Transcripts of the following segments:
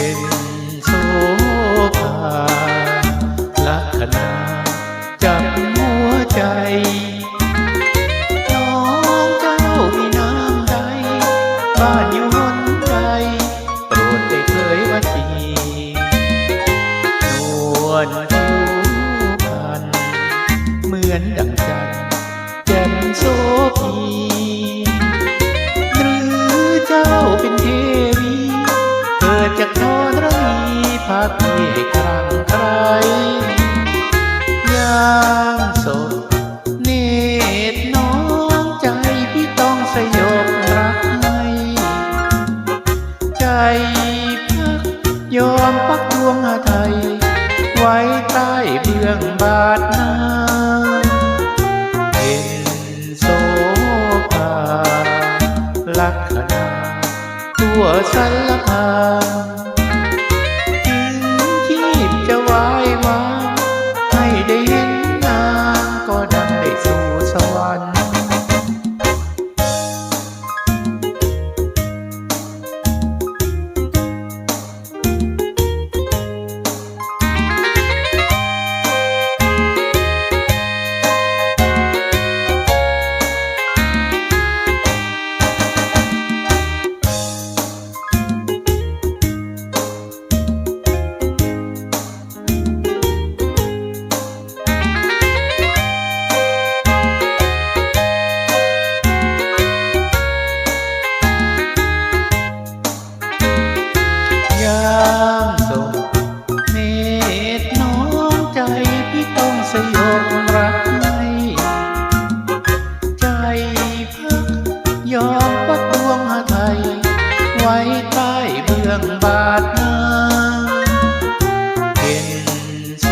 เป็นโสภาลักษณะจับหัวใจ น้องเจ้ามีน้ำใจบ้านอยู่หนใจโปรดได้เคยว่าจีนวลผิวพรรณเหมือนดังจันแจ่มสว ใจพักยอมพักดวงอาไทย ไว้ใต้เบื้องบาทนาเห็นโซภาลักษณะทั่วสรรพา สยบรักให้ใจพักยอมปักดวงหาไทย ไว้ใต้เบื้องบาทนาเป็นโส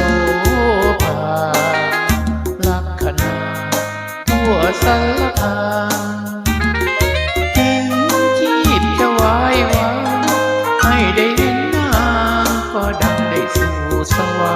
ภาลักขณาทั่วสารพางถึงชีพจะวายวางให้ได้เห็นนางก็ดังได้สู่สวรรค์